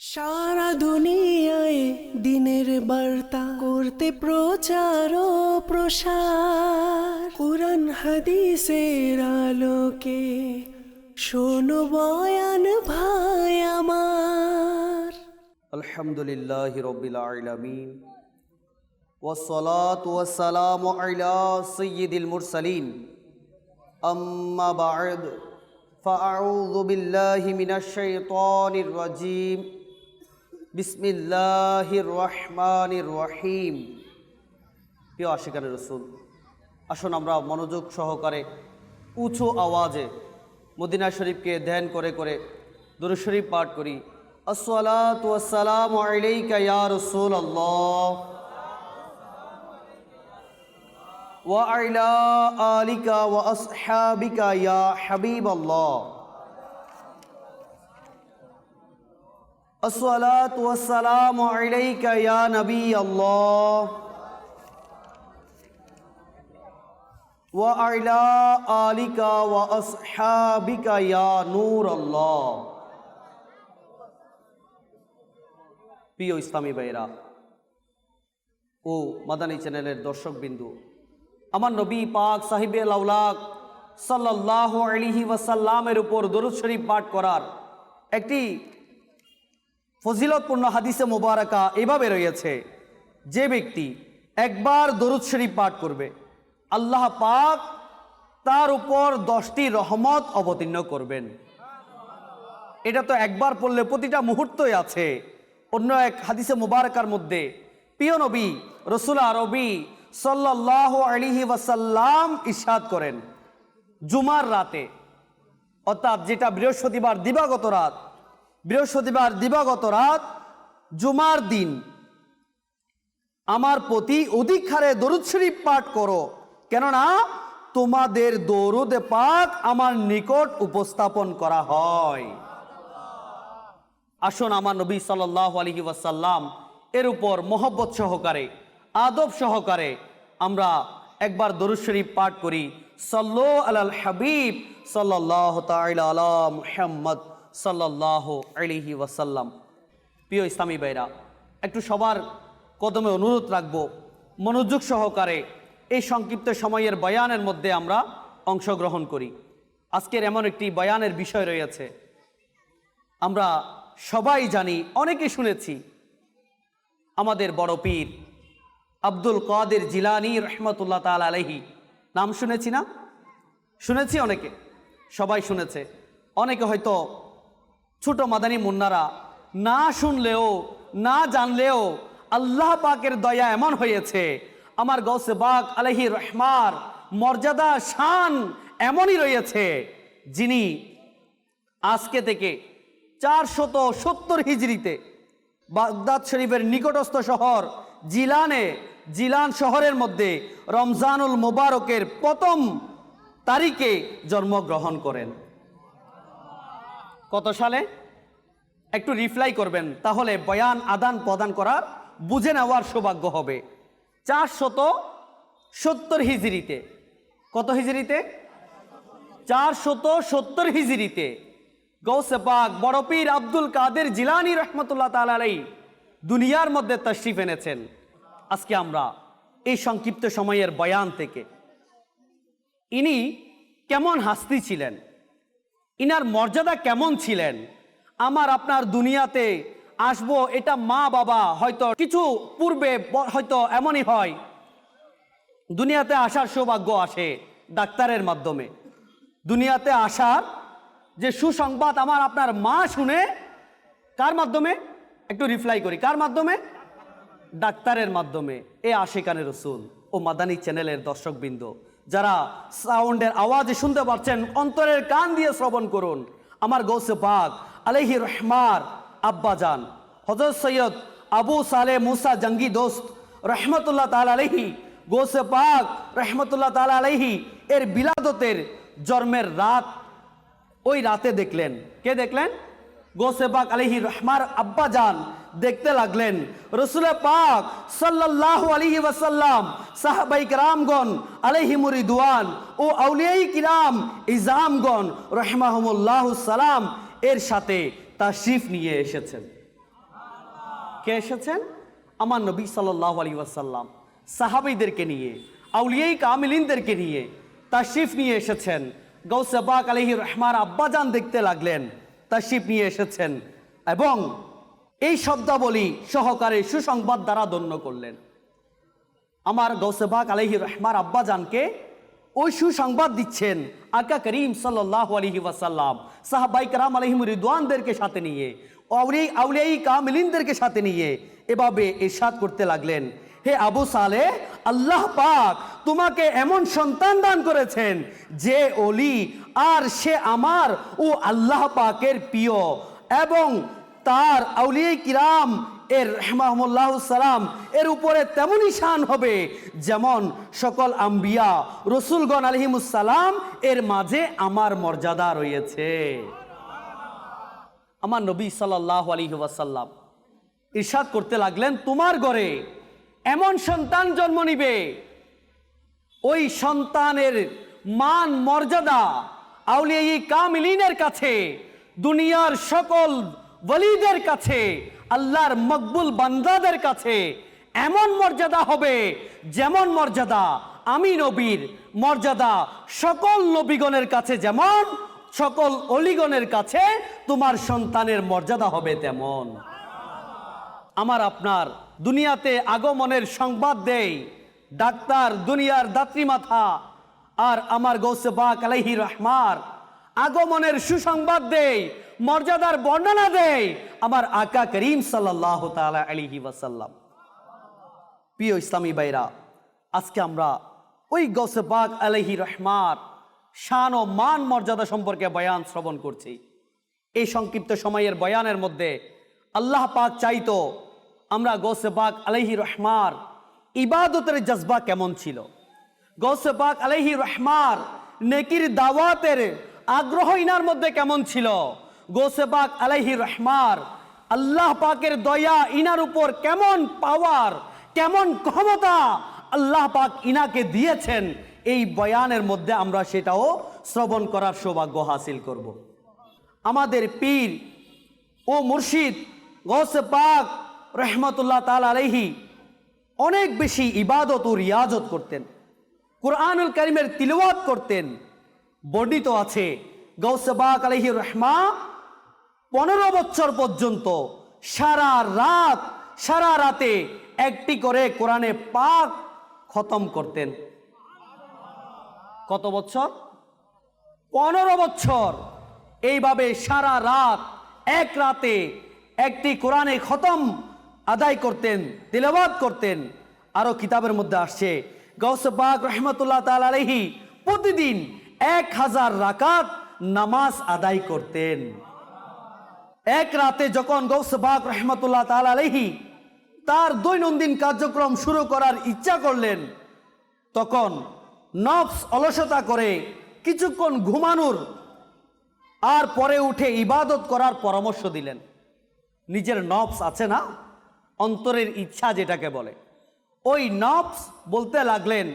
সারা দুনিয়ায় দিনের বার্তা করতে প্রচার ও প্রসার কোরআন হাদিসের আলোকে শোনো বয়ান ভাই আমার الحمد لله رب العالمين والصلاة والسلام على سيد المرسلين أما بعد فأعوذ بالله من الشيطان الرجيم বিসমিল্লাহির রহমানির রহিম। প্রিয় আশিকানে রসুল, আসুন আমরা মনোযোগ সহকারে উঁচু আওয়াজে মদিনা শরীফকে ধ্যান করে করে দুরু শরীফ পাঠ করি। আসসালাতু আসসালামু আলাইকা রসুল আল্লাহ ওয়া আলা আলিকা ওয়া আসহাবিকা ইয়া الصلاة والسلام عليك يا نبي الله وعلى آلك وأصحابك يا نور الله প্রিয় ইসলামী ভাইরা ও মাদানী চ্যানেলের দর্শক বিন্দু আমার নবী পাক সাহিবে লাউলাক সাল্লাহ আলিহি ওয়াসাল্লামের উপর দরুদ শরীফ পাঠ করার একটি ফজিলতপূর্ণ হাদিসে মোবারকা এভাবে রয়েছে, যে ব্যক্তি একবার দরুদ শরীফ পাঠ করবে, আল্লাহ পাক তার উপর দশটি রহমত অবতীর্ণ করবেন। এটা তো একবার পড়লে প্রতিটা মুহূর্তই আছে। অন্য এক হাদিসে মুবারকার মধ্যে প্রিয় নবী রসুল আরবি সাল্লাহ আলিহি ওয়াসাল্লাম ইরশাদ করেন, জুমার রাতে, অর্থাৎ যেটা বৃহস্পতিবার দিবাগত রাত বৃহস্পতিবার দিবাগত রাত, জুমার দিন। আমার প্রতি অধিক হারে দরুদ শরীফ পাঠ করো। কেননা তোমাদের দরুদ পাক আমার নিকট উপস্থাপন করা হয়। আসুন আমার নবী সাল্লাহ আলহি ওয়াসাল্লাম এর উপর মোহব্বত সহকারে, আদব সহকারে আমরা একবার দরুদ শরীফ পাঠ করি। সল্লো আলাল হাবিব সাল্লাহ তাইলা আলা মুহাম্মদ। সাল্লাহ আলিহি ওয়াসাল্লাম। প্রিয় ইসলামী ভাইরা, একটু সবার কদমে অনুরোধ রাখব, মনোযোগ সহকারে এই সংক্ষিপ্ত সময়ের বয়ানের মধ্যে আমরা অংশগ্রহণ করি। আজকের এমন একটি বয়ানের বিষয় রয়েছে। আমরা সবাই জানি, অনেকে শুনেছি, আমাদের বড় পীর আব্দুল কাদের জিলানি রহমতুল্লাহ তাল আলহি নাম শুনেছি না? শুনেছি অনেকে, সবাই শুনেছে। অনেকে হয়তো ছোট মাদানী মুন্নারা, না শুনলেও, না জানলেও আল্লাহ পাকের দয়া এমন হয়েছে। আমার গৌসে বাক আলহি রহমার মর্যাদা, শান এমনই রয়েছে, যিনি আজকে থেকে চারশত সত্তর হিজড়িতে বাগদাদ শরীফের নিকটস্থ শহর জিলানে, জিলান শহরের মধ্যে রমজানুল মোবারকের প্রথম তারিখে জন্মগ্রহণ করেন। কত সালে? একটু রিপ্লাই করবেন, তাহলে বয়ান আদান প্রদান করার, বুঝে নেওয়ার সৌভাগ্য হবে। চারশত সত্তর হিজড়িতে। কত হিজড়িতে? চারশত সত্তর হিজড়িতে। গৌসে পাক, বড় পীর আব্দুল কাদের জিলানি রহমতুল্লাহ তালাই দুনিয়ার মধ্যে তশরিফ এনেছেন। আজকে আমরা এই সংক্ষিপ্ত সময়ের বয়ান থেকে। ইনি কেমন হাস্তি ছিলেন? ইনার মর্যাদা কেমন ছিলেন? আমার আপনার দুনিয়াতে আসব, এটা মা বাবা হয়তো কিছু পূর্বে হয়তো এমনই হয়। দুনিয়াতে আসার সৌভাগ্য আসে ডাক্তারের মাধ্যমে। দুনিয়াতে আসার যে সুসংবাদ আমার আপনার মা শুনে, কার মাধ্যমে? একটু রিপ্লাই করি, কার মাধ্যমে? ডাক্তারের মাধ্যমে। এ আশিকানের রসুল ও মাদানী চ্যানেলের দর্শকবৃন্দ। যারা সাউন্ডের আওয়াজে শুনতে পাচ্ছেন অন্তরের কান দিয়ে শ্রবণ করুন। আমার গৌসে পাক আলহি রহমার আব্বাজান হজরত সৈয়দ আবু সালে মুসা জঙ্গি দোস্ত, রহমতুল্লাহ তাল আলহি গৌসে পাক রহমতুল্লাহ তাল আলহি এর বিলাদতের জন্মের রাত, ওই রাতে দেখলেন। কে দেখলেন? গোসে পাক আলহি রহমার আব্বা যান দেখতে লাগলেন। রসুল পাক সাল্লাল্লাহু আলাইহি ওয়াসাল্লাম সাহাবাই কিরামগণ আলাইহি মুরিদওয়ান ও আউলিয়াই কিরাম ইজামগণ রহমাহুমুল্লাহ সালাম এর সাথে তাশরিফ নিয়ে এসেছেন। কে এসেছেন? আমার নবী সাল্লাহ আলী ওয়াসাল্লাম। সাহাবিদেরকে নিয়ে, আউলিয়াই কামিলিনদেরকে নিয়ে তাশিফ নিয়ে এসেছেন। গৌসেবাক আলহি রহমার আব্বাজান দেখতে লাগলেন। তাশিফ নিয়ে এসেছেন এবং এই শব্দাবলী সহকারে সুসংবাদ দ্বারা ধন্য করলেন। আমার গৌসেবাক আলহি রহমার আব্বাজানকে ওই সুসংবাদ দিচ্ছেন আকা করিম সাল্লাহ আলহি ওয়াসাল্লাম, সাহাবাই কারাম আলহিম রিদওয়ানদেরকে সাথে নিয়ে আউলি আউলিয়াই কামিলিনদেরকে সাথে নিয়ে এভাবে এরশাদ করতে লাগলেন। হে আবু সালে, আল্লাহ পাক তোমাকে এমন সন্তান দান করেছেন যে অলি, আর সে আমার ও আল্লাহ পাকের প্রিয়। এবং তার আউলিয়া কিরাম, এর রহমাহুল্লাহ সালাম, এর উপরে তেমনই শান হবে যেমন সকল আম্বিয়া। রসুলগণ আলহিমুসালাম এর মাঝে আমার মর্যাদা রয়েছে। আমার নবী সাল্লাহ আলহি ওয়াসাল্লাম ইরশাদ করতে লাগলেন, তোমার ঘরে এমন সন্তান জন্ম নিবে ওই সন্তানের মান, মর্যাদা আউলিয়া কামিলিনের কাছে, দুনিয়ার সকল বলিদের কাছে, আল্লাহর মকবুল বান্দাদের কাছে এমন মর্যাদা হবে যেমন মর্যাদা আমি নবীর মর্যাদা সকল নবীগণের কাছে যেমন, সকল অলিগণের কাছে তোমার সন্তানের মর্যাদা হবে তেমন। আমার আপনার দুনিয়াতে আগমনের সংবাদ দেই। ডাক্তার দুনিয়ার দাত্রী মাথা আর আমার গৌসে পাক আলাইহি রহমার আগমনের সুসংবাদ দেই, মর্যাদার বর্ণনা দেই আমার আকা করিম সাল্লাহ তালা আলিহি ওয়াসাল্লাম। প্রিয় ইসলামী বাইরা আজকে আমরা ওই গৌসে পাক আলাইহি রহমার শান ও মান মর্যাদা সম্পর্কে বয়ান শ্রবণ করছি। এই সংক্ষিপ্ত সময়ের বয়ানের মধ্যে আল্লাহ পাক চাইতো আমরা গৌসে পাক আলাইহি রহমার ইবাদতের জজবা কেমন ছিল গৌসে পাক আলাইহি রহমার নেকির দাওয়াতের আগ্রহ ইনার মধ্যে কেমন ছিল গৌসে পাক আলাইহি রহমার আল্লাহ পাকের দয়া ইনার উপর কেমন পাওয়ার কেমন ক্ষমতা আল্লাহ পাক ইনাকে দিয়েছেন, এই বয়ানের মধ্যে আমরা সেটাও শ্রবণ করার সৌভাগ্য হাসিল করব। আমাদের পীর ও মুর্শিদ গৌসে পাক রহমতুল্লাহ তাল আলহি অনেক বেশি ইবাদত ও রিয়াজত করতেন। কোরআনুল করিমের তিলওয়াত করতেন। বর্ণিত আছে গৌসে পাক আলহি রহমা পনেরো বছর পর্যন্ত সারা রাত, সারা রাতে একটি করে কোরআনে পাক খতম করতেন। কত বছর? পনেরো বছর। এইভাবে সারা রাত, এক রাতে একটি কোরআনে খতম আদায় করতেন তিলাবাত করতেন। আরও কিতাবের মধ্যে আসছে গৌসে পাক রহমতুল্লাহ তাল প্রতিদিন এক হাজার রাকাত নামাজ আদায় করতেন। এক রাতে যখন গৌসে পাক রহমতুল্লাহ তাল তার দৈনন্দিন কার্যক্রম শুরু করার ইচ্ছা করলেন, তখন নফস অলসতা করে কিছুক্ষণ ঘুমানোর আর পরে উঠে ইবাদত করার পরামর্শ দিলেন। নিজের নফস আছে না? অন্তরের ইচ্ছা যেটাকে বলে। ওই নফস বলতে লাগলেন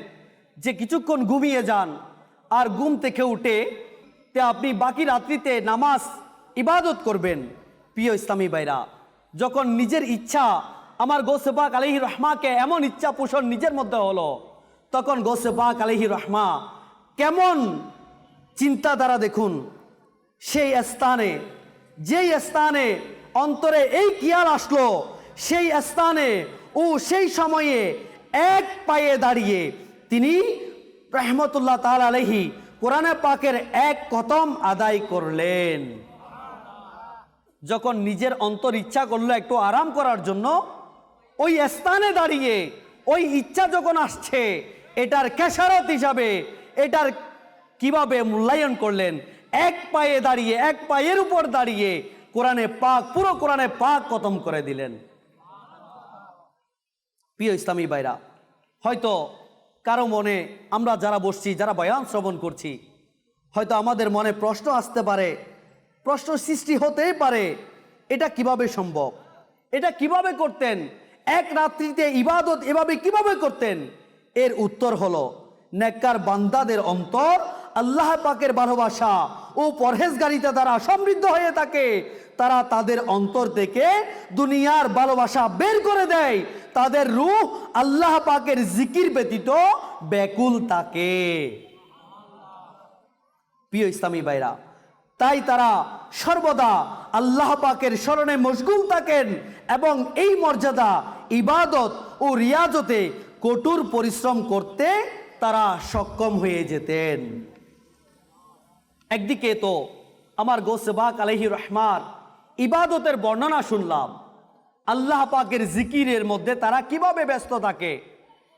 যে কিছুক্ষণ ঘুমিয়ে যান, আর ঘুম থেকে উঠে তে আপনি বাকি রাত্রিতে নামাজ ইবাদত করবেন, প্রিয় ইসলামী বাইরা যখন নিজের ইচ্ছা, আমার গোসেবাক আলহি রহমাকে এমন ইচ্ছা পোষণ নিজের মধ্যে হলো, তখন গোসেবাক আলহি রহমা কেমন চিন্তাধারা দেখুন, সেই স্থানে, যেই স্থানে অন্তরে এই কিয়াল আসলো সেই স্থানে ও সেই সময়ে এক পায়ে দাঁড়িয়ে তিনি রহমতুল্লাহ তাল আলহি কোরআনে পাকের এক কতম আদায় করলেন। যখন নিজের অন্তর ইচ্ছা করল একটু আরাম করার জন্য, ওই স্থানে দাঁড়িয়ে ওই ইচ্ছা যখন আসছে, এটার কেশারত হিসাবে এটার কীভাবে মূল্যায়ন করলেন? এক পায়ে দাঁড়িয়ে, এক পায়ের উপর দাঁড়িয়ে কোরআনে পাক, পুরো কোরআনে পাক খতম করে দিলেন। প্রিয় ইসলামী ভাইরা, হয়তো কারও মনে আমরা যারা বসছি, যারা বয়ান শ্রবণ করছি, হয়তো আমাদের মনে প্রশ্ন আসতে পারে, প্রশ্ন সৃষ্টি হতেই পারে, এটা কীভাবে সম্ভব? এটা কীভাবে করতেন? এক রাত্রিতে ইবাদত এভাবে কীভাবে করতেন? এর উত্তর হলো, নেককার বান্দাদের অন্তর আল্লাহ পাকের ভালোবাসা ও পরহেজগারিতা দ্বারা সমৃদ্ধ হয়ে থাকে, তারা তাদের অন্তর থেকে দুনিয়ার ভালোবাসা বের করে দেয়। তাদের রূহ আল্লাহ পাকের জিকির ব্যতীত ব্যাকুল থাকে। প্রিয় ইসলামী ভাইরা, তাই তারা সর্বদা আল্লাহ পাকের স্মরণে মশগুল থাকেন এবং এই মর্যাদা, ইবাদত ও রিয়াজতে কঠোর পরিশ্রম করতে তারা সক্ষম হয়ে যেতেন। একদিকে তো আমার গোসবাক আলহি রহমার ইবাদতের বর্ণনা শুনলাম, আল্লাহ পাকের জিকিরের মধ্যে তারা কীভাবে ব্যস্ত থাকে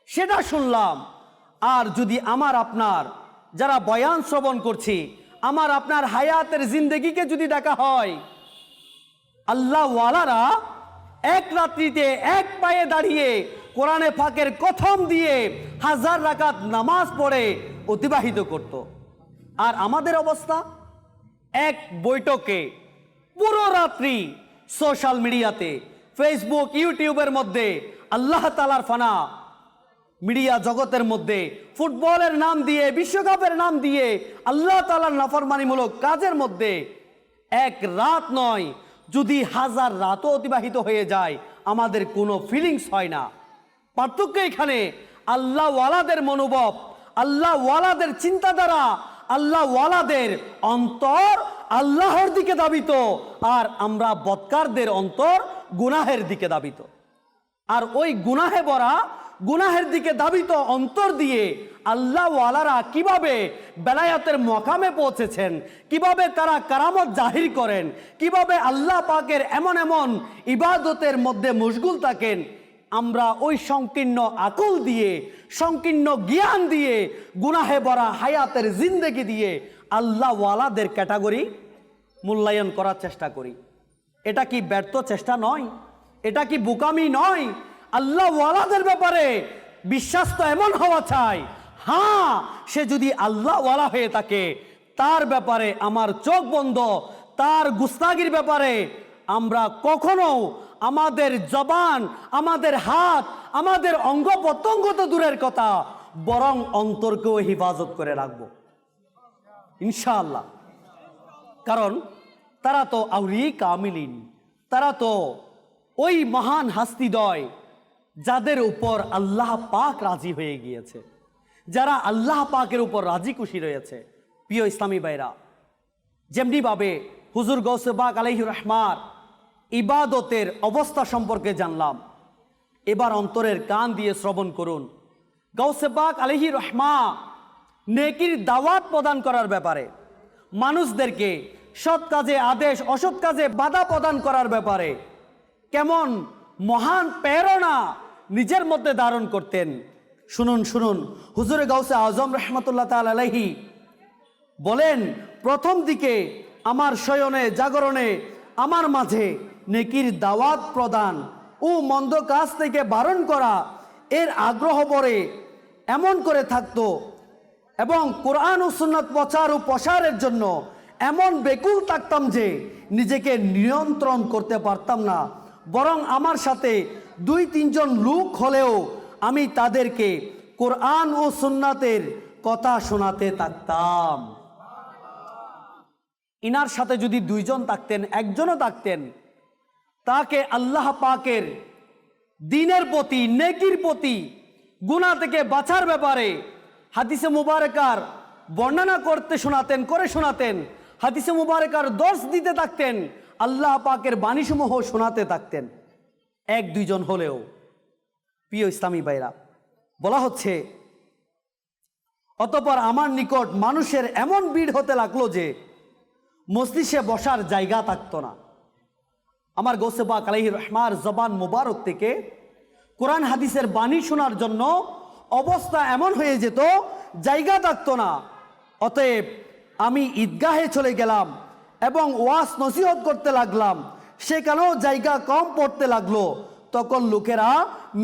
সেটা শুনলাম। আর যদি আমার আপনার, যারা বয়ান শ্রবণ করছি, আমার আপনার হায়াতের জিন্দগিকে যদি দেখা হয়, আল্লাহ ওয়ালারা এক রাত্রিতে এক পায়ে দাঁড়িয়ে কোরআনে ফাঁকের কথম দিয়ে হাজার রাকাত নামাজ পড়ে অতিবাহিত করত। আর আমাদের অবস্থা? এক বৈঠকে পুরো রাত্রি সোশ্যাল মিডিয়াতে ফেসবুক ইউটিউবের মধ্যে, আল্লাহ তালার ফানা মিডিয়া জগতের মধ্যে ফুটবলের নাম দিয়ে বিশ্বকাপের নাম দিয়ে, আল্লাহ তালার নাফরমানিমূলক কাজের মধ্যে, এক রাত নয়, যদি হাজার রাতও অতিবাহিত হয়ে যায়, আমাদের কোনো ফিলিংস হয় না। পার্থক্য এখানে আল্লাহ ওয়ালাদের মনোভাব আল্লাহ ওয়ালাদের চিন্তাধারা আল্লাহ ওয়ালাদের অন্তর আল্লাহর দিকে দাবিত, আর আমরা বৎকারদের অন্তর গুনাহের দিকে দাবিত। আর ওই গুনাহে বরা গুনাহের দিকে দাবিত অন্তর দিয়ে আল্লাহ ওয়ালারা কীভাবে বেলায়াতের মকামে পৌঁছেছেন, কীভাবে তারা কারামত জাহির করেন, কীভাবে আল্লাহ পাকের এমন এমন ইবাদতের মধ্যে মশগুল থাকেন আমরা ওই সংকীর্ণ আকল দিয়ে, সংকীর্ণ জ্ঞান দিয়ে, গুনাহে ভরা হায়াতের জিন্দেগি দিয়ে আল্লাহ ওয়ালাদের ক্যাটাগরি মূল্যায়ন করার চেষ্টা করি। এটা কি ব্যর্থ চেষ্টা নয়? এটা কি বুকামি নয়? আল্লাহ ওয়ালাদের ব্যাপারে বিশ্বাস তো এমন হওয়া চাই। হ্যাঁ সে যদি আল্লাহ ওয়ালা হয়ে থাকে, তার ব্যাপারে আমার চোখ বন্ধ, তার গুস্তাগির ব্যাপারে আমরা কখনো আমাদের জবান, আমাদের হাত, আমাদের অঙ্গ প্রত্যঙ্গ তো দূরের কথা, বরং অন্তরকেও হেফাজত করে রাখব। ইনশাআল্লাহ। কারণ তারা তো আউরি কামিলিন তারা তো ওই মহান হাস্তিদয় যাদের উপর আল্লাহ পাক রাজি হয়ে গিয়েছে, যারা আল্লাহ পাকের উপর রাজি খুশি রয়েছে। প্রিয় ইসলামী ভাইরা, যেমনিভাবে হুজুর গৌসবাক আলহি রহমার ইবাদতের অবস্থা সম্পর্কে জানলাম। এবার অন্তরের কান দিয়ে শ্রবণ করুন। গৌসেবাক আলহি রহমা নেকির দাওয়াত প্রদান করার ব্যাপারে, মানুষদেরকে সৎ কাজে আদেশ, অসৎ কাজে বাধা প্রদান করার ব্যাপারে কেমন মহান প্রেরণা নিজের মধ্যে ধারণ করতেন। শুনুন শুনুন। হুজুরে গাউসে আজম রহমতুল্লাহ তাল আলহি বলেন, প্রথম দিকে আমার শয়নে, জাগরণে, আমার মাঝে নেকির দাওয়াত প্রদান ও মন্দ কাজ থেকে বারণ করা, এর আগ্রহ পরে এমন করে থাকতো এবং কোরআন ও সুন্নাত প্রচার ও প্রসারের জন্য এমন বেকুল থাকতাম যে নিজেকে নিয়ন্ত্রণ করতে পারতাম না। বরং আমার সাথে দুই, তিনজন লোক হলেও আমি তাদেরকে কোরআন ও সুন্নাতের কথা শোনাতে থাকতাম। ইনার সাথে যদি দুইজন থাকতেন, একজনও থাকতেন তাকে আল্লাহ পাকের দিনের প্রতি, নেকির প্রতি গুণা থেকে বাঁচার ব্যাপারে হাদিসে মুবারকার বর্ণনা করতে শোনাতেন, করে শোনাতেন। হাদিসে মুবারকার দর্শ দিতে থাকতেন, আল্লাহ পাকের বাণীসমূহ শোনাতে থাকতেন। এক দুইজন হলেও, প্রিয় ইসলামী ভাইরা, বলা হচ্ছে, অতপর আমার নিকট মানুষের এমন ভিড় হতে লাগল যে মসজিষে বসার জায়গা থাকতো না। আমার গোসেবা কালাহি রহমার জবান মোবারক থেকে কোরআন হাদিসের বাণী শোনার জন্য অবস্থা এমন হয়ে যেত, জায়গা থাকতো না। অতএব আমি ঈদগাহে চলে গেলাম এবং ওয়াস নসিহত করতে লাগলাম। সেখানেও জায়গা কম পড়তে লাগল। তখন লোকেরা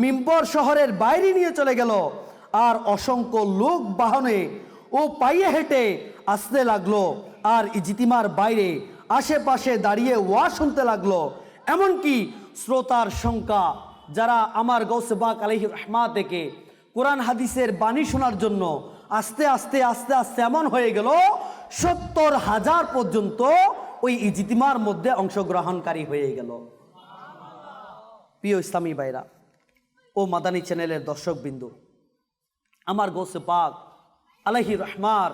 মিম্বর শহরের বাইরে নিয়ে চলে গেল। আর অসংখ্য লোক বাহনে ও পাইয়ে হেঁটে আসতে লাগল। আর ইজিতিমার বাইরে আশেপাশে দাঁড়িয়ে ওয়া শুনতে লাগল। এমনকি শ্রোতার সংখ্যা যারা আমার গৌসবাক আলহি রহমা থেকে কোরআন হাদিসের বাণী শোনার জন্য আস্তে আস্তে আস্তে আস্তে এমন হয়ে গেল, সত্তর হাজার পর্যন্ত ওই ইজিতিমার মধ্যে অংশগ্রহণকারী হয়ে গেল। প্রিয় ইসলামী ভাইরা ও মাদানী চ্যানেলের দর্শক বিন্দু আমার গোসে পাক আলহি রহমার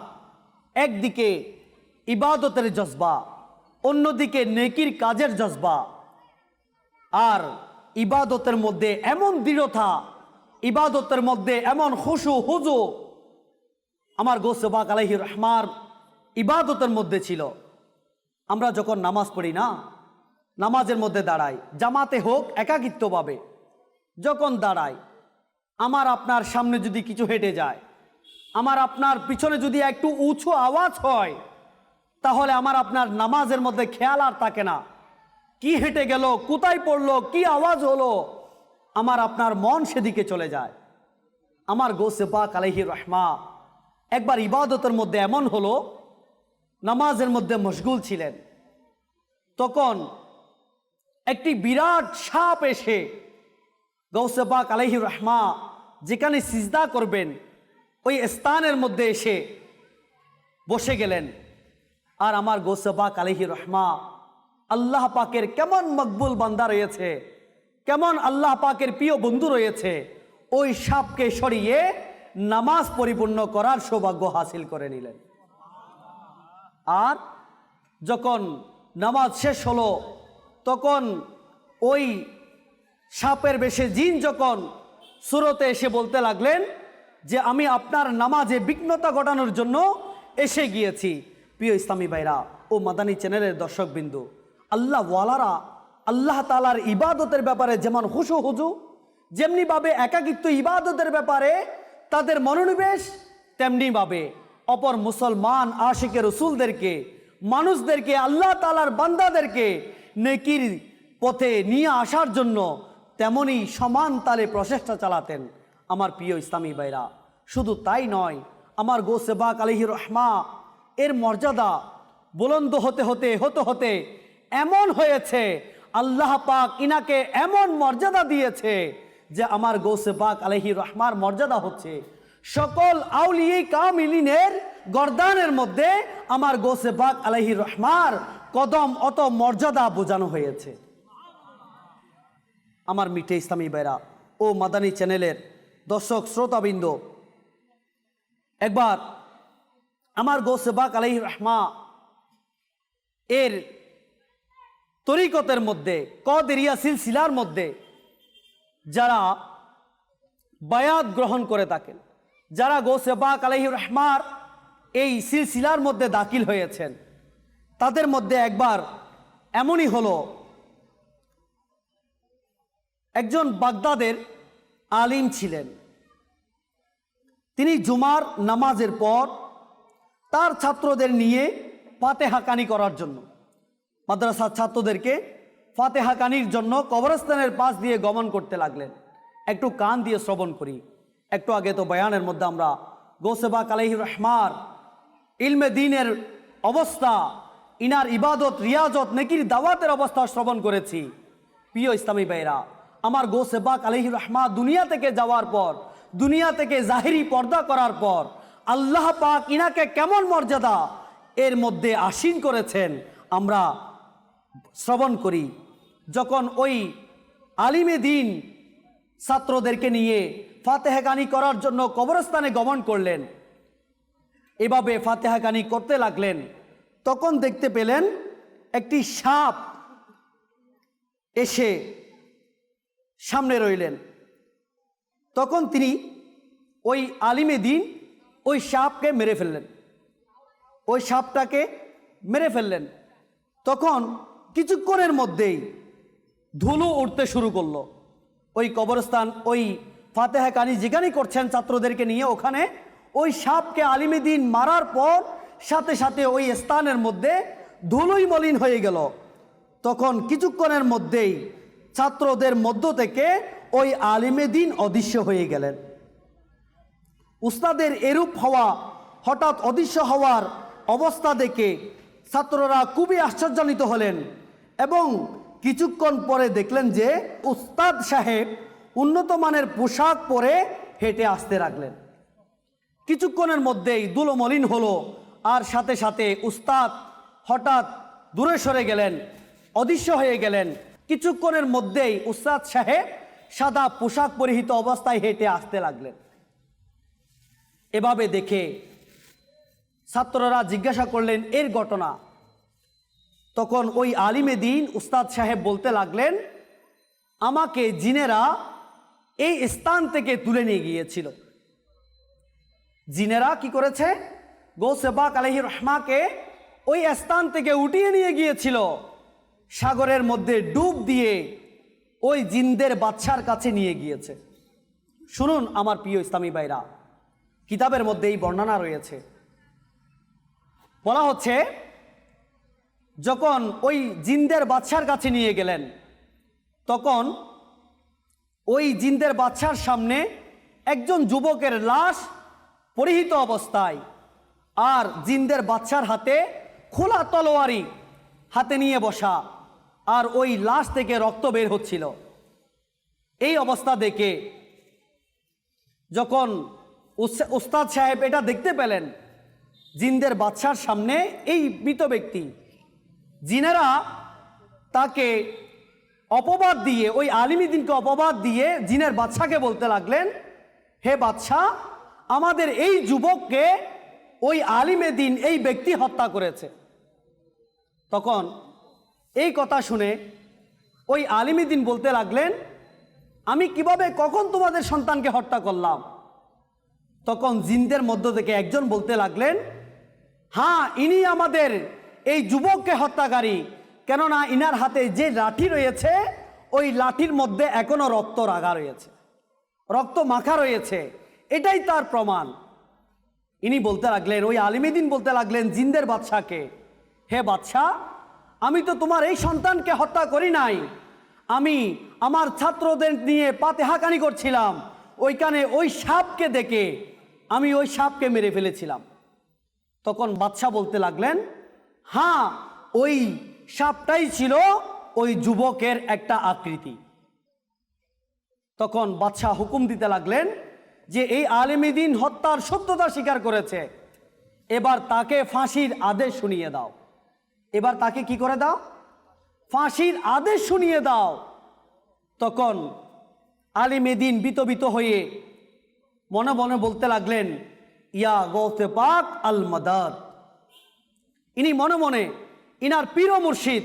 একদিকে ইবাদতের জজবা, অন্যদিকে নেকির কাজের জজবা আর ইবাদতের মধ্যে এমন দৃঢ়তা, ইবাদতের মধ্যে এমন খুশু, হুজু আমার গোসবাক আলহি রহমার ইবাদতের মধ্যে ছিল। আমরা যখন নামাজ পড়ি না, নামাজের মধ্যে দাঁড়াই, জামাতে হোক একাকিত্বভাবে, যখন দাঁড়াই, আমার আপনার সামনে যদি কিছু হেঁটে যায়, আমার আপনার পিছনে যদি একটু উঁচু আওয়াজ হয়, তাহলে আমার আপনার নামাজের মধ্যে খেয়াল আর থাকে না। কি হেঁটে গেল, কোথায় পড়ল, কি আওয়াজ হলো? আমার আপনার মন সেদিকে চলে যায়। আমার গোসে পাক আলহি রহমা একবার ইবাদতের মধ্যে এমন হলো, নামাজের মধ্যে মশগুল ছিলেন। তখন একটি বিরাট সাপ এসে গৌসে পাক আলহি রহমা যেখানে সিজদা করবেন, ওই স্থানের মধ্যে এসে বসে গেলেন। আর আমার গৌসে পাক আলহি রহমা আল্লাহ পাকের কেমন মকবুল বান্দা রয়েছে, কেমন আল্লাহ পাকের প্রিয় বন্ধু রয়েছে, ওই সাপকে সরিয়ে নামাজ পরিপূর্ণ করার সৌভাগ্য হাসিল করে নিলেন। আর যখন নামাজ শেষ হলো, তখন ওই সাপের বেশে জিন যখন সুরতে এসে বলতে লাগলেন যে, আমি আপনার নামাজে বিঘ্নতা ঘটানোর জন্য এসে গিয়েছি। প্রিয় ইসলামী ভাইরা ও মাদানী চ্যানেলের দর্শক বিন্দু আল্লাহ ওয়ালারা আল্লাহ তালার ইবাদতের ব্যাপারে যেমন হুসু হুজু যেমনিভাবে একাকিত্ব ইবাদতের ব্যাপারে তাদের মনোনিবেশ তেমনিভাবে অপর মুসলমান, আশিকে রসুলদেরকে, মানুষদেরকে, আল্লাহ তালার বান্দাদেরকে নেকির পথে নিয়ে আসার জন্য তেমনি সমান তালে প্রচেষ্টা চালাতেন। আমার প্রিয় ইসলামী ভাইরা, শুধু তাই নয়, আমার গো গোসেবাক আলহি রহমা, এর মর্যাদা বুলন্দ হতে হতে হতে হতে এমন হয়েছে, আল্লাহ পাক ইনাকে এমন মর্যাদা দিয়েছে যে আমার গৌসে পাক আলহি রহমার মর্যাদা হচ্ছে। সকল আউলিয়ে কামিলিনের গরদানের মধ্যে আমার গৌসে পাক আলহি রহমার কদম অত মর্যাদা বোঝানো হয়েছে। আমার মিঠে ইসলামী বেরা ও মাদানী চ্যানেলের দর্শক শ্রোতাবৃন্দ, একবার আমার গোসেবাক আলহি রহমা এর তরিকতের মধ্যে, কদেরিয়া সিলসিলার মধ্যে যারা বায়াত গ্রহণ করে থাকেন, যারা গোসেবাক আলহি রহমার এই সিলসিলার মধ্যে দাখিল হয়েছেন, তাদের মধ্যে একবার এমনই হলো, একজন বাগদাদের আলিম ছিলেন। তিনি জুমার নামাজের পর তার ছাত্রদের নিয়ে ফাতেহাকানি করার জন্য মাদ্রাসার ছাত্রদেরকে ফাতেহা কানির জন্য কবরস্থানের পাশ দিয়ে গমন করতে লাগলেন। একটু কান দিয়ে শ্রবণ করি। একটু আগে তো বয়ানের মধ্যে আমরা গোসেবা কালাহি রহমার ইলমে দিনের অবস্থা, ইনার ইবাদত, রিয়াজত, নেকির দাওয়াতের অবস্থা শ্রবণ করেছি। প্রিয় ইসলামী ভাইরা আমার গোসেবাক আলহি রহমা দুনিয়া থেকে যাওয়ার পর, দুনিয়া থেকে জাহিরি পর্দা করার পর, আল্লাহ পাক ইনাকে কেমন মর্যাদা এর মধ্যে আসীন করেছেন, আমরা শ্রবণ করি। যখন ওই আলিমে দিন ছাত্রদেরকে নিয়ে ফাতেহাকানি করার জন্য কবরস্থানে গমন করলেন, এভাবে ফাতেহাকানি করতে লাগলেন, তখন দেখতে পেলেন একটি সাপ এসে সামনে রইলেন। তখন তিনি ওই আলিমে দিন ওই সাপকে মেরে ফেললেন। ওই সাপটাকে মেরে ফেললেন। তখন কিছুক্ষণের মধ্যেই ধুলো উঠতে শুরু করল। ওই কবরস্থান, ওই ফাতেহা কানি যেখানেই করছেন ছাত্রদেরকে নিয়ে, ওখানে ওই সাপকে আলিমে দিন মারার পর সাথে সাথে ওই স্থানের মধ্যে ধুলোই মলিন হয়ে গেল। তখন কিছুক্ষণের মধ্যেই ছাত্রদের মধ্য থেকে ওই আলিমে দিন অদৃশ্য হয়ে গেলেন। উস্তাদের এরূপ হওয়া, হঠাৎ অদৃশ্য হওয়ার অবস্থা দেখে ছাত্ররা খুবই আশ্চর্যান্বিত হলেন। এবং কিছুক্ষণ পরে দেখলেন যে উস্তাদ সাহেব উন্নত মানের পোশাক পরে হেঁটে আসতে লাগলেন। কিছুক্ষণের মধ্যেই দুলোমলিন হলো আর সাথে সাথে উস্তাদ হঠাৎ দূরে সরে গেলেন, অদৃশ্য হয়ে গেলেন। কিছুক্ষণের মধ্যেই উস্তাদ সাহেব সাদা পোশাক পরিহিত অবস্থায় হেঁটে আসতে লাগলেন। এভাবে দেখে ছাত্ররা জিজ্ঞাসা করলেন, এর ঘটনা? তখন ওই আলিমে দিন উস্তাদ সাহেব বলতে লাগলেন, আমাকে জিনেরা এই স্থান থেকে তুলে নিয়ে গিয়েছিল। জিনেরা কি করেছে? গৌসেবাক আলহি রহমাকে ওই স্থান থেকে উঠিয়ে নিয়ে গিয়েছিল। সাগরের মধ্যে ডুব দিয়ে ওই জিনদের বাচ্চার কাছে নিয়ে গিয়েছে। শুনুন আমার প্রিয় ইসলামী ভাইরা, কিতাবের মধ্যে এই বর্ণনা রয়েছে। বলা হচ্ছে যখন ওই জিন্দের বাচ্চার কাছে নিয়ে গেলেন, তখন ওই জিন্দের বাচ্চার সামনে একজন যুবকের লাশ পরিহিত অবস্থায় আর জিন্দের বাচ্চার হাতে খোলা তলোয়ারি হাতে নিয়ে বসা আর ওই লাশ থেকে রক্ত বের হচ্ছিল। এই অবস্থা দেখে যখন উস- উস্তাদ সাহেব এটা দেখতে পেলেন, জিন্দের বাচ্চার সামনে এই মৃত ব্যক্তি জিনেরা তাকে অপবাদ দিয়ে, ওই আলিমিদিনকে অপবাদ দিয়ে জিনের বাচ্চাকে বলতে লাগলেন, হে বাচ্চা আমাদের এই যুবককে ওই আলিমে দিন এই ব্যক্তি হত্যা করেছে। তখন এই কথা শুনে ওই আলিমী দিন বলতে লাগলেন, আমি কীভাবে, কখন তোমাদের সন্তানকে হত্যা করলাম? তখন জিনদের মধ্য থেকে একজন বলতে লাগলেন হ্যাঁ ইনি আমাদের এই যুবককে হত্যাকারী। কেননা ইনার হাতে যে লাঠি রয়েছে, ওই লাঠির মধ্যে এখনও রক্ত রাগা রয়েছে। রক্ত মাখা রয়েছে। এটাই তার প্রমাণ। ইনি বলতে লাগলেন, ওই আলিমেদিন বলতে লাগলেন, জিন্দের বাদশাকে, হে বাদশাহ আমি তো তোমার এই সন্তানকে হত্যা করি নাই। আমি আমার ছাত্রদের নিয়ে পাতে হাঁকানি করছিলাম। ওইখানে ওই সাপকে দেখে আমি ওই সাপকে মেরে ফেলেছিলাম। তখন বাদশাহ বলতে লাগলেন হ্যাঁ ওই সাপটাই ছিল ওই যুবকের একটা আকৃতি। তখন বাদশাহ হুকুম দিতে লাগলেন যে এই আলেমিদিন হত্যার সত্যতা স্বীকার করেছে। এবার তাকে ফাঁসির আদেশ শুনিয়ে দাও। এবার তাকে কি করে দাও? ফাঁসির আদেশ শুনিয়ে দাও। তখন আলিমেদিন বিতবিত হয়ে মনে মনে বলতে লাগলেন, ইয়া গৌতে পাক আল মাদাদ ইনি মনে মনে ইনার পীর মুর্শিদ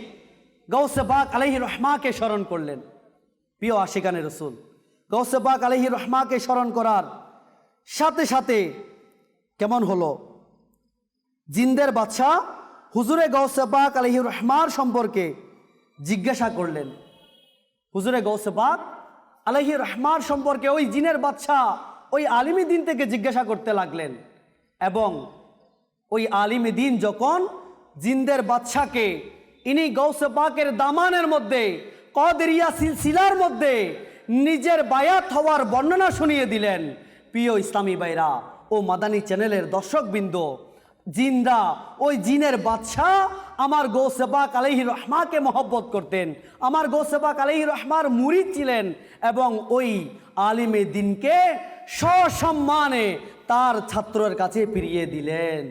গৌসে পাক আলহি রহমাকে স্মরণ করলেন। প্রিয় আশিকানের রসুল গৌসে পাক আলহি রহমাকে স্মরণ করার সাথে সাথে কেমন হলো? জিন্দের বাদশাহ হুজুরে গৌসে পাক আলহি রহমার সম্পর্কে জিজ্ঞাসা করলেন। হুজুরে গৌসে পাক আলহি রহমার সম্পর্কে ওই জিনের বাদশাহ ওই আলিমী দিন থেকে জিজ্ঞাসা করতে লাগলেন এবং ওই আলিমী দিন যখন জিন্দের বাদশাকে, ইনি গৌসে পাকের দামানের মধ্যে, কদরিয়া সিলসিলার মধ্যে নিজের বায়াত হওয়ার বর্ণনা শুনিয়ে দিলেন। প্রিয় ইসলামী বাইরা ও মাদানী চ্যানেলের দর্শকবৃন্দ, জিনরা ওই জিনের বাদশাহ আমার গৌসেবাক আলহি রহমাকে মহব্বত করতেন। আমার গৌসেবাক আলহি রহমার মুরিদ ছিলেন এবং ওই আলিমে দিনকে সসম্মানে তার ছাত্রের কাছে ফিরিয়ে দিলেন।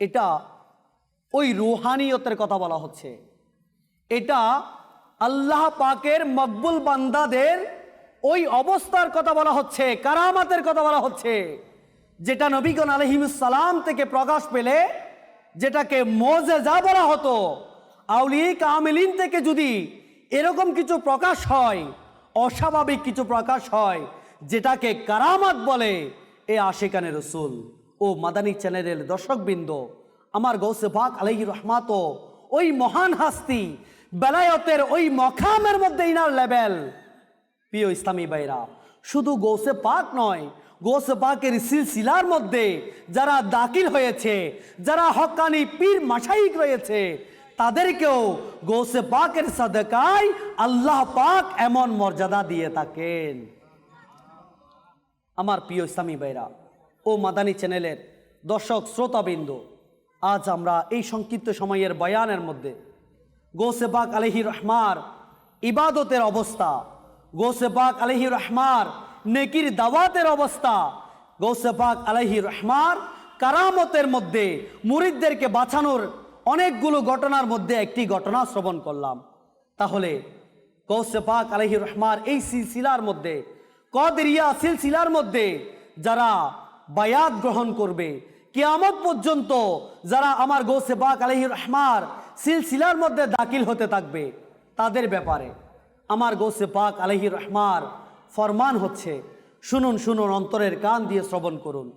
এটা ওই রুহানিয়তের কথা বলা হচ্ছে। এটা আল্লাহ পাকের মকবুল বান্দাদের ওই অবস্থার কথা বলা হচ্ছে, কারামাতের কথা বলা হচ্ছে, যেটা নবীগণ আলহিমসালাম থেকে প্রকাশ পেলে, যেটাকে মোজেজা বলা হতো। আউলি আমিলিন থেকে যদি এরকম কিছু প্রকাশ হয়, অস্বাভাবিক কিছু প্রকাশ হয়, যেটাকে কারামাত বলে, এ আশেকানে রসুল। ও মাদানী চ্যানেলের দর্শকবৃন্দ, আমার গৌসে পাক আলহি রহমাত, ওই মহান হাস্তি, বেলায়তের ওই মখামের মধ্যে ইনার লেভেল প্রিয় ইসলামী ভাইরা, শুধু গৌসে পাক নয় গৌসে পাকের সিলসিলার মধ্যে যারা দাখিল হয়েছে, যারা হকানি পীর মাসাইক রয়েছে, তাদেরকেও গৌসে পাকের সাদেকায় আল্লাহ পাক এমন মর্যাদা দিয়ে থাকেন। আমার প্রিয় ইসলামী ভাইরা ও মাদানী চ্যানেলের দর্শক শ্রোতাবিন্দু, আজ আমরা এই সংক্ষিপ্ত সময়ের বয়ানের মধ্যে গোসেবাক আলহি রহমার ইবাদতের অবস্থা গোসেবাক আলহি রহমার নেকির দাওয়াতের অবস্থা, গৌসে পাক আলাইহি রহমার কারামতের মধ্যে মুরিদদেরকে বাঁচানোর অনেকগুলো ঘটনার মধ্যে একটি ঘটনা শ্রবণ করলাম। তাহলে গৌসে পাক আলহি রহমার এই সিলসিলার মধ্যে, কদরিয়া সিলসিলার মধ্যে যারা বায়াত গ্রহণ করবে। কিয়ামত পর্যন্ত যারা আমার গৌসে পাক আলহি রহমার সিলসিলার মধ্যে দাখিল হতে থাকবে, তাদের ব্যাপারে আমার গৌসে পাক আলহি রহমার ফরমান হচ্ছে, শুনুন শুনুন, অন্তরের কান দিয়ে শ্রবণ করুন।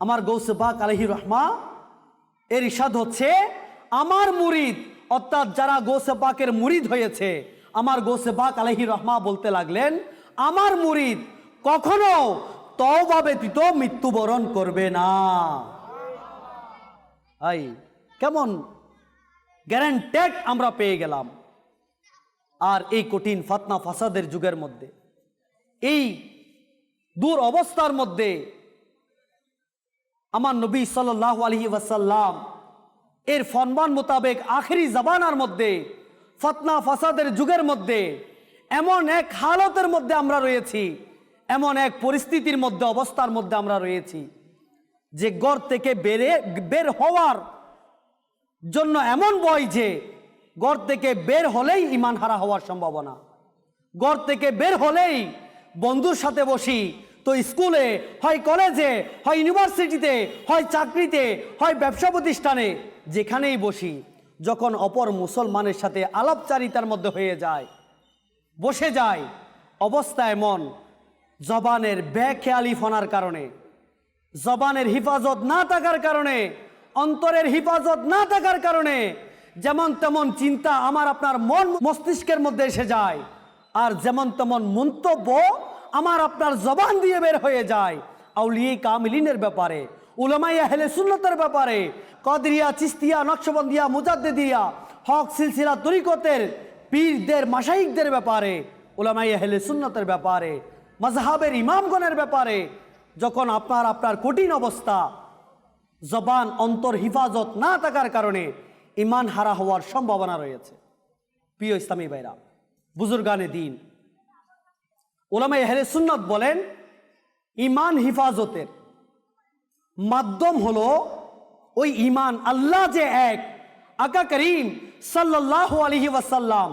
আমার গৌসে পাক আলহি রহমা, এর ইসাদ হচ্ছে, আমার মুরিদ, অর্থাৎ যারা গোসে পাকের মুরিদ হয়েছে, আমার গোসে পাক আলহি রহমা বলতে লাগলেন, আমার মুরিদ কখনো তওবা ব্যতীত মৃত্যুবরণ করবে না। আই কেমন গ্যারান্টেড আমরা পেয়ে গেলাম। আর এই কঠিন ফাতনা ফাসাদের যুগের মধ্যে, এই দূর অবস্থার মধ্যে আমার নবী সাল্লাহ আলহি ওয়াসাল্লাম এর ফরমান মোতাবেক আখেরি জাবানার মধ্যে, ফতনা ফাসাদের যুগের মধ্যে, এমন এক হালতের মধ্যে আমরা রয়েছি। এমন এক পরিস্থিতির মধ্যে, অবস্থার মধ্যে আমরা রয়েছি যে গড় থেকে বেরে বের হওয়ার জন্য এমন বয় যে গড় থেকে বের হলেই ইমান হারা হওয়ার সম্ভাবনা। ঘর থেকে বের হলেই বন্ধুর সাথে বসি, তো স্কুলে, হয় কলেজে, হয় ইউনিভার্সিটিতে, হয় চাকরিতে, হয় ব্যবসা প্রতিষ্ঠানে, যেখানেই বসি, যখন অপর মুসলমানের সাথে আলাপচারিতার মধ্যে হয়ে যায়, বসে যায়, অবস্থা এমন জবানের বেখেয়ালি ফোনার কারণে, জবানের হিফাজত না থাকার কারণে, অন্তরের হিফাজত না থাকার কারণে, যেমন তেমন চিন্তা আমার আপনার মন মস্তিষ্কের মধ্যে এসে যায়, আর যেমন তেমন মন্তব্য আমার আপনার জবান দিয়ে বের হয়ে যায়। আউলিয়ে কামিলিনের ব্যাপারে উলামাইয়া হেলে সুন্নতের ব্যাপারে, কদরিয়া চিস্তিয়া নকশবন্দিয়া, মুজাদ্দিদিয়া, হক সিলসিলা তরিকতের পীরদের মাসাইকদের ব্যাপারে উলামাইয়া হেলে সুন্নতের ব্যাপারে মাজহাবের ইমামগণের ব্যাপারে যখন আপনার আপনার কঠিন অবস্থা, জবান, অন্তর হিফাজত না থাকার কারণে ইমান হারা হওয়ার সম্ভাবনা রয়েছে। প্রিয় ইসলামী ভাইরা, বুজুর্গানে দিন। ওলামাই হেরে সুন্নত বলেন, ইমান হিফাজতের মাধ্যম হলো ওই ইমান আল্লাহ যে এক, আকা করিম সাল্লাহ আলহি ওয়াসাল্লাম,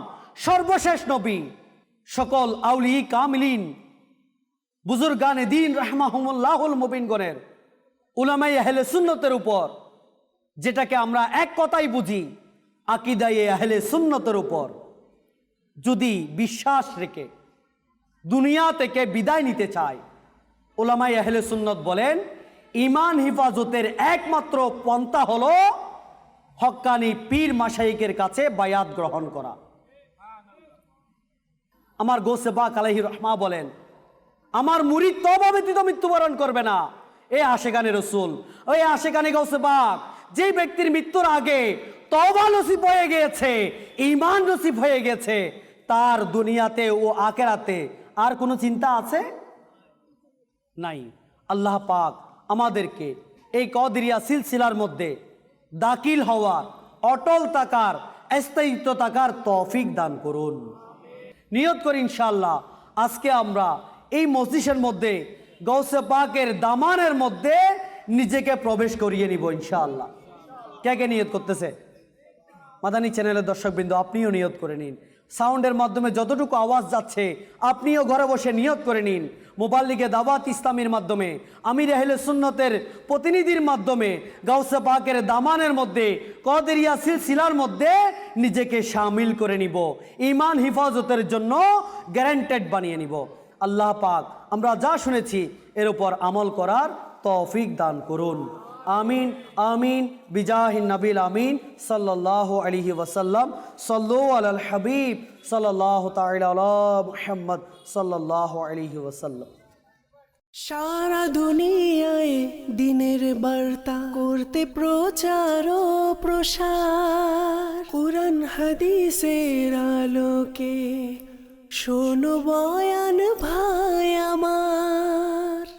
সর্বশেষ নবী, সকল আউলি কামিলিন বুজুর্গানে দিন রাহমাহুল্লাহুল মুবিনগণের উলামাই আহলে সুন্নতের উপর, যেটাকে আমরা এক কথাই বুঝি আকিদাই আহলে সুন্নতের উপর। যদি বিশ্বাস রেখে দুনিয়া থেকে বিদায় নিতে চায় ওলামাই আহলে সুন্নত বলেন ইমান হিফাজতের একমাত্র পন্থা হল হক্কানি পীর মাসাইকের কাছে বায়াত গ্রহণ করা। আমার গোসেবা কালাহি রহমা বলেন আমার মুড়ি তবা ব্যতীত মৃত্যুবরণ করবে না। এ আশেকানে রসুল, ওই আশেকানে গৌসেবাক যে ব্যক্তির মৃত্যুর আগে তবা নসিব হয়ে গিয়েছে ইমান নসিব হয়ে গেছে তার দুনিয়াতে ও আকেরাতে আর কোনো চিন্তা আছে? নাই। আল্লাহ পাক আমাদেরকে এই কদরিয়া সিলসিলার মধ্যে দাখিল হওয়ার, অটল তাকার স্থায়িত্ব তাকার তৌফিক দান করুন। নিয়ত করি ইনশাল্লাহ আজকে আমরা এই মসজিদের মধ্যে গৌসে পাকের দামানের মধ্যে নিজেকে প্রবেশ করিয়ে নিব ইনশাআল্লাহ। কে কে নিয়ত করতেছে? মাদানী চ্যানেলের দর্শকবৃন্দ, আপনিও নিয়ত করে নিন। সাউন্ডের মাধ্যমে যতটুকু আওয়াজ যাচ্ছে, আপনিও ঘরে বসে নিয়ত করে নিন। মোবাইল লিগে দাওয়াত ইসলামীর মাধ্যমে, আমির আহলে সুন্নতের প্রতিনিধির মাধ্যমে, গাউসে পাকের দামানের মধ্যে, কদেরিয়া সিলসিলার মধ্যে নিজেকে সামিল করে নিব। ইমান হিফাজতের জন্য গ্যারান্টেড বানিয়ে নিব। আল্লাহ পাক। আমরা যা শুনেছি, এর উপর আমল করার তৌফিক দান করুন। আমিন আমিন বিজাহিন নবিল আমিন সাল্লাহ আলহি ওয়াসাল্লাম। সাল্লু আল হাবিব সাল্লাহ তালা মুহাম্মদ সাল্লাহ আলহি ওয়াসাল্লাম। সারা দুনিয়ায় দিনের বার্তা করতে প্রচার ও প্রসার। কোরআন, হাদিসের আলোকে শোনো বয়ান ভাই আমার।